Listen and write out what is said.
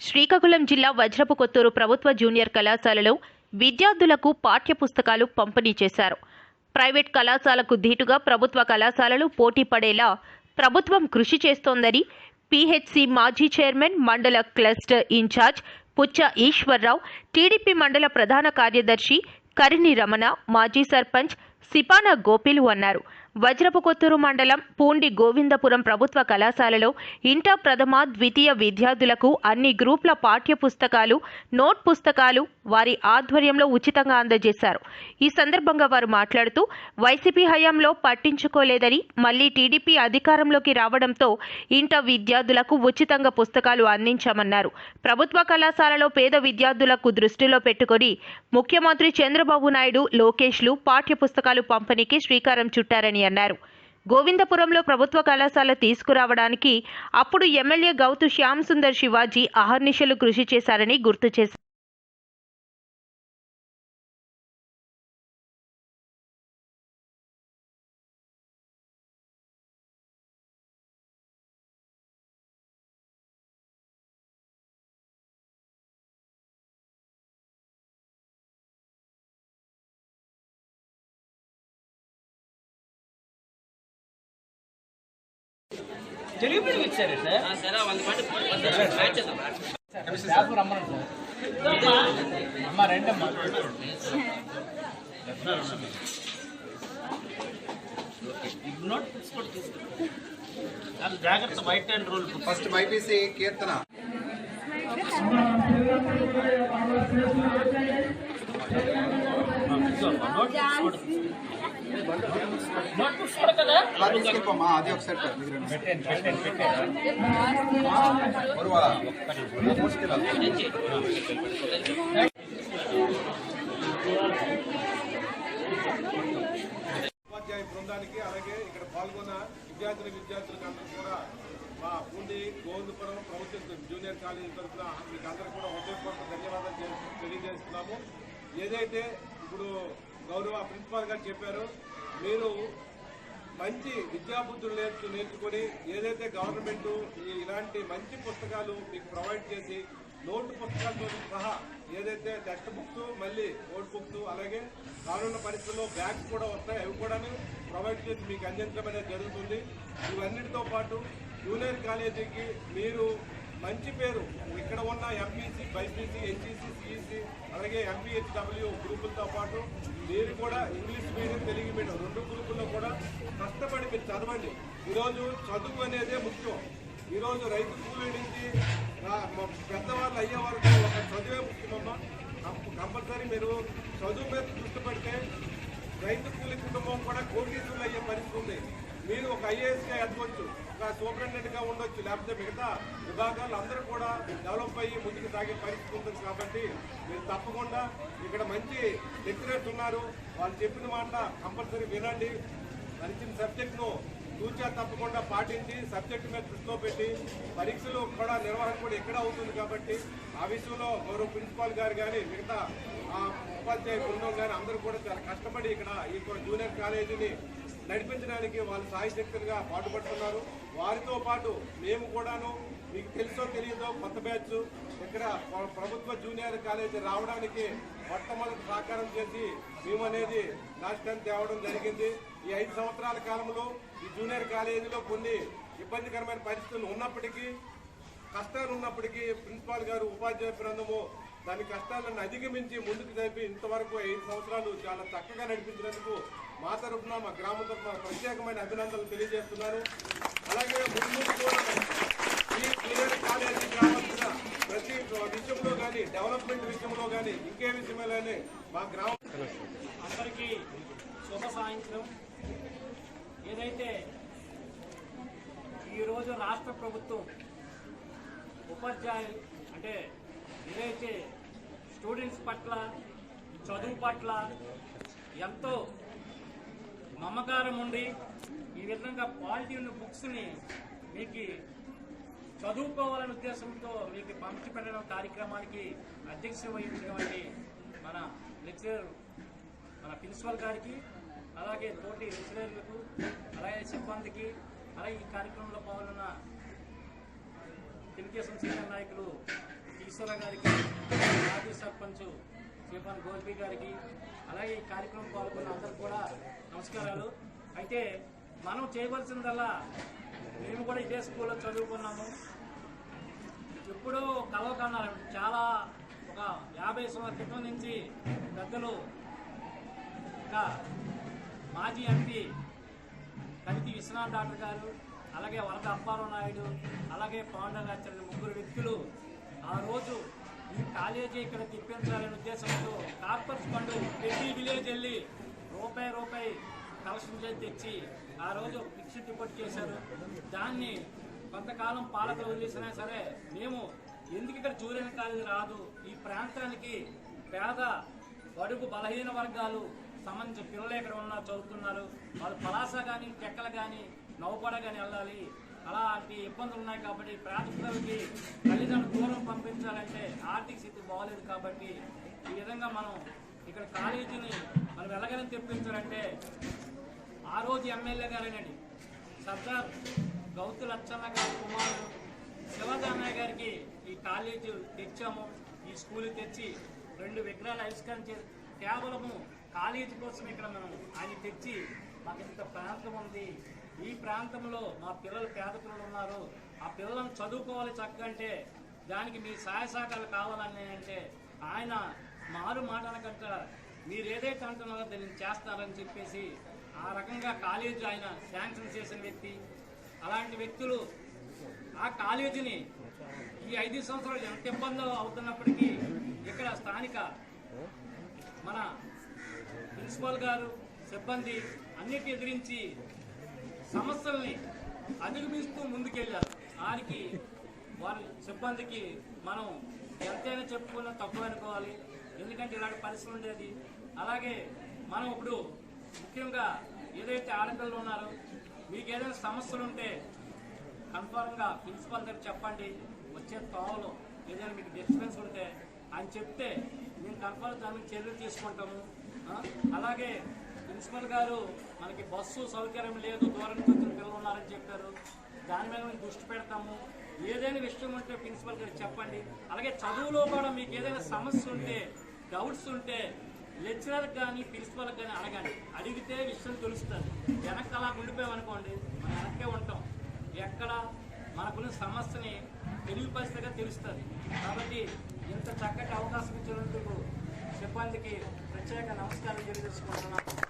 శ్రీకాకుళం జిల్లా వజ్రపు కొత్తూరు ప్రభుత్వ జూనియర్ కళాశాలలో విద్యార్థులకు పాఠ్యపుస్తకాలు పంపిణీ చేశారు. ప్రైవేట్ కళాశాలకు ధీటుగా ప్రభుత్వ కళాశాలలు పోటీ పడేలా ప్రభుత్వం కృషి చేస్తోందని పీహెచ్సి మాజీ చైర్మన్ మండల క్లస్టర్ ఇన్ఛార్జ్ పుచ్చ ఈశ్వర్రావు టీడీపీ మండల ప్రధాన కార్యదర్శి కరిని రమణ మాజీ సర్పంచ్ సిపానా గోపిలు అన్నారు. వజ్రపు కొత్తూరు మండలం పూండి గోవిందపురం ప్రభుత్వ కళాశాలలో ఇంటర్ ప్రథమ ద్వితీయ విద్యార్థులకు అన్ని గ్రూప్ల పాఠ్య పుస్తకాలు నోట్ పుస్తకాలు వారి ఆధ్వర్యంలో ఉచితంగా అందజేశారు. ఈ సందర్భంగా వారు మాట్లాడుతూ వైసీపీ హయాంలో పట్టించుకోలేదని మళ్ళీ టీడీపీ అధికారంలోకి రావడంతో ఇంటర్ విద్యార్థులకు ఉచితంగా పుస్తకాలు అందించామన్నారు. ప్రభుత్వ కళాశాలలో పేద విద్యార్థులకు దృష్టిలో పెట్టుకొని ముఖ్యమంత్రి చంద్రబాబు నాయుడు లోకేష్లు పాఠ్య పుస్తకాలు పంపిణీకి శ్రీకారం చుట్టారని అన్నారు. గోవిందపురంలో ప్రభుత్వ కళాశాల తీసుకురావడానికి అప్పుడు ఎమ్మెల్యే గౌతు శ్యామ్ సుందర్ శివాజీ అహర్నిశలు కృషి చేశారని గుర్తు చేశారు. తెలుగు మీడియం ఇచ్చారు సార్? సరే వాళ్ళ పాటు మ్యాచ్ చేద్దాం. స్టాఫ్ రమ్మను సార్. అమ్మ రండి అమ్మా నోట్ కూడా తీసుకో చాలా జాగ్రత్త white and rule first BiPC Keerthana అది ఒకసారి ఉపాధ్యాయ బృందానికి అలాగే ఇక్కడ పాల్గొన్న విద్యార్థుల విద్యార్థులకు అందరూ కూడా మా పూండి గోవిందపురం ప్రభుత్వ జూనియర్ కాలేజీ తరఫున మీకు అందరూ కూడా హృదయపూర్వక ధన్యవాదాలు తెలియజేస్తున్నాము. ఏదైతే ఇప్పుడు గౌరవ ప్రిన్సిపాల్ గారు చెప్పారు. మీరు మంచి విద్యాబుద్ధులు నేర్చు నేర్చుకొని ఏదైతే గవర్నమెంట్ ఇలాంటి మంచి పుస్తకాలు మీకు ప్రొవైడ్ చేసి నోటు పుస్తకాలతో సహా ఏదైతే టెక్స్ట్ బుక్స్ మళ్ళీ నోట్ బుక్స్ అలాగే రానున్న పరిస్థితుల్లో బ్యాగ్స్ కూడా వస్తాయి. అవి కూడా ప్రొవైడ్ చేసి మీకు అందించడం అనేది జరుగుతుంది. ఇవన్నిటితో పాటు జూనియర్ కాలేజీకి మీరు మంచి పేరు. ఇక్కడ ఉన్న ఎంపీసీ బైపీసీ ఎన్సీసీ సిఈసీ అలాగే ఎంపీహెచ్డబ్ల్యూ గ్రూపులతో పాటు మీరు కూడా ఇంగ్లీష్ మీడియం తెలుగు మీడియం రెండు గ్రూపుల్లో కూడా కష్టపడి మీరు చదవండి. ఈరోజు చదువు అనేదే ముఖ్యం. ఈరోజు రైతు కూలీ నుంచి పెద్దవాళ్ళు అయ్యే వరకు ఒక చదువే ముఖ్యమమ్మా. కంపల్సరీ మీరు చదువు మీద దృష్టి పెడితే రైతు కూలి కుటుంబం కూడా కోటీసులు అయ్యే పరిస్థితి ఉంది. మీరు ఒక ఐఏఎస్గా ఎదగొచ్చు సూపరింటెండెంట్గా ఉండొచ్చు. లేకపోతే మిగతా విభాగాలు అందరూ కూడా డెవలప్ అయ్యి ముందుకు సాగే పరిస్థితి ఉంటుంది కాబట్టి మీరు తప్పకుండా ఇక్కడ మంచి లెక్చరర్స్ ఉన్నారు. వాళ్ళు చెప్పిన మాట కంపల్సరీ వినండి. మంచి సబ్జెక్ట్ను చూచా తూచా తప్పకుండా పాటించి సబ్జెక్ట్ మీద దృష్టిలో పెట్టి పరీక్షలు కూడా నిర్వహణ కూడా ఎక్కడ అవుతుంది కాబట్టి ఆ విషయంలో గౌరవ ప్రిన్సిపాల్ గారు కానీ మిగతా ఆ ఉపాధ్యాయ బృందం కానీ అందరూ కూడా చాలా కష్టపడి ఇక్కడ ఈ జూనియర్ కాలేజీని నడిపించడానికి వాళ్ళు సాయశక్తులుగా పాటుపడుతున్నారు. వారితో పాటు మేము కూడాను మీకు తెలుసో తెలియదో కొత్త బ్యాచ్ ఇక్కడ ప్రభుత్వ జూనియర్ కాలేజీ రావడానికి మొట్టమొదటి సహకారం చేసి మేము అనేది నాశనం తేవడం జరిగింది. ఈ ఐదు సంవత్సరాల కాలంలో ఈ జూనియర్ కాలేజీలో కొన్ని ఇబ్బందికరమైన పరిస్థితులు ఉన్నప్పటికీ కష్టాలు ఉన్నప్పటికీ ప్రిన్సిపాల్ గారు ఉపాధ్యాయ బృందము దాని కష్టాలను అధిగమించి ముందుకు జరిపి ఇంతవరకు ఐదు సంవత్సరాలు చాలా చక్కగా నడిపించినందుకు మా తరఫున మా గ్రామం తరఫున ప్రత్యేకమైన అభినందనలు తెలియజేస్తున్నాను అలాగే ముందు కూడా ఈ ప్రతి విషయంలో కానీ డెవలప్మెంట్ విషయంలో కానీ ఇంకే విషయమే మా గ్రామం అందరికీ శుభ సాయంత్రం. ఏదైతే ఈరోజు రాష్ట్ర ప్రభుత్వం ఉపాధ్యాయులు అంటే ఏదైతే స్టూడెంట్స్ పట్ల చదువు పట్ల ఎంతో మమకారం ఉండి ఈ విధంగా క్వాలిటీ ఉన్న బుక్స్ని మీకు చదువుకోవాలనే ఉద్దేశంతో మీకు పంచిపెట్టడం కార్యక్రమానికి అధ్యక్షత వహించినటువంటి మన లెక్చరర్ మన ప్రిన్సిపల్ గారికి అలాగే తోటి లెక్చరర్లకు అలాగే సిబ్బందికి అలాగే ఈ కార్యక్రమంలో పాల్గొన్న తెలుగుదేశం సీనియర్ నాయకులు ఈశ్వర గారికి మాజీ సర్పంచ్ శ్రీపాన్ గోపి గారికి అలాగే ఈ కార్యక్రమం పాల్గొన్న అందరు కూడా నమస్కారాలు. అయితే మనం చేయవలసిందల్లా మేము కూడా ఇదే స్కూల్లో చదువుకున్నాము. ఎప్పుడూ కలవకన్నారు చాలా ఒక యాభై సంవత్సరాల క్రితం నుంచి పెద్దలు ఇంకా మాజీ ఎంపీ కవితి విశ్వనాథ్ డాక్టర్ గారు అలాగే వరద అప్పారావు నాయుడు అలాగే పాండరాచార్య ముగ్గురు వ్యక్తులు ఆ రోజు ఈ కాలేజీ ఇక్కడ తిప్పించాలనే ఉద్దేశంతో కార్పర్స్ ఫండ్ ప్రతి విలేజ్ వెళ్ళి రూపాయి రూపాయి కలెక్షన్ చేసి తెచ్చి ఆ రోజు ఫిక్స్డ్ డిపాజిట్ చేశారు. దాన్ని కొంతకాలం పాలకులు వదిలేసినా సరే మేము ఎందుకు ఇక్కడ జూనియర్ కాలేజీ రాదు? ఈ ప్రాంతానికి పేద బడుగు బలహీన వర్గాలు సంబంధించిన పిల్లలు ఇక్కడ ఉన్నారు చదువుతున్నారు. వాళ్ళు పలాస కానీ చెక్కలు కానీ నౌపడ కానీ వెళ్ళాలి. అలాంటి ఇబ్బందులు ఉన్నాయి కాబట్టి పేద తల్లిదండ్రులు దూరం పంపించాలంటే ఆర్థిక స్థితి బాగోలేదు కాబట్టి ఈ విధంగా మనం ఇక్కడ కాలేజీని మనం ఎలాగైనా తెప్పించాలంటే ఆ రోజు ఎమ్మెల్యే గారేనండి సర్దార్ గౌతు లచ్చన్న గారి కుమారుడు శివదన్నయ్య గారికి ఈ కాలేజీ తెచ్చాము. ఈ స్కూల్ తెచ్చి రెండు విగ్రహాలు ఆవిష్కరించి కేవలము కాలేజీ కోసం ఇక్కడ మనం ఆయన తెచ్చి మాకు ఇంత ప్రాంతం ఉంది. ఈ ప్రాంతంలో మా పిల్లలు పేద పిల్లలు ఉన్నారు. ఆ పిల్లలను చదువుకోవాలి చక్కగా అంటే దానికి మీ సహాయ సహకారాలు కావాలని అంటే ఆయన మారు మాటనకంట మీరు ఏదైతే అంటున్నారో దాన్ని చేస్తారని చెప్పేసి ఆ రకంగా కాలేజీ ఆయన శాంక్షన్ చేసిన వ్యక్తి. అలాంటి వ్యక్తులు ఆ కాలేజీని ఈ ఐదు సంవత్సరాలు ఎంత ఇబ్బందులు అవుతున్నప్పటికీ ఇక్కడ స్థానిక మన ప్రిన్సిపాల్ గారు సిబ్బంది అన్నిటి ఎదిరించి సమస్యల్ని అధిగమిస్తూ ముందుకెళ్ళారు. దానికి వారి సిబ్బందికి మనం ఎంతైనా చెప్పుకున్నా తక్కువ అనుకోవాలి. ఎందుకంటే ఇలాంటి పరిస్థితి ఉండేది అలాగే మనం ఇప్పుడు ముఖ్యంగా ఏదైతే ఆడపిల్లలు ఉన్నారో మీకు ఏదైనా సమస్యలు ఉంటే కన్ఫర్మ్గా ప్రిన్సిపల్ దగ్గర చెప్పండి. వచ్చే తోవలో ఏదైనా మీకు డిస్టర్బెన్స్ ఉంటే అని చెప్తే మేము కన్ఫర్మ్ దాని చర్యలు తీసుకుంటాము. అలాగే ప్రిన్సిపల్ గారు మనకి బస్సు సౌకర్యం లేదు దూరం నుంచి వచ్చిన పిల్లలు ఉన్నారని చెప్పారు. దాని మీద మేము దృష్టి పెడతాము. ఏదైనా విషయం ఉంటే ప్రిన్సిపల్ గారు చెప్పండి. అలాగే చదువులో కూడా మీకు ఏదైనా సమస్య ఉంటే డౌట్స్ ఉంటే లెక్చరర్ కానీ ప్రిన్సిపల్ కానీ అడగండి. అడిగితే విషయం తెలుస్తుంది. వెనక్కి అలా ఉండిపోయామనుకోండి మనం వెనక్కే ఉంటాం. ఎక్కడ మనకున్న సమస్యని తెలుగు పరిస్థితిగా తెలుస్తుంది. కాబట్టి ఇంత చక్కటి అవకాశం ఇచ్చినందుకు సిబ్బందికి ప్రత్యేక నమస్కారం తెలియజేసుకుంటున్నాను.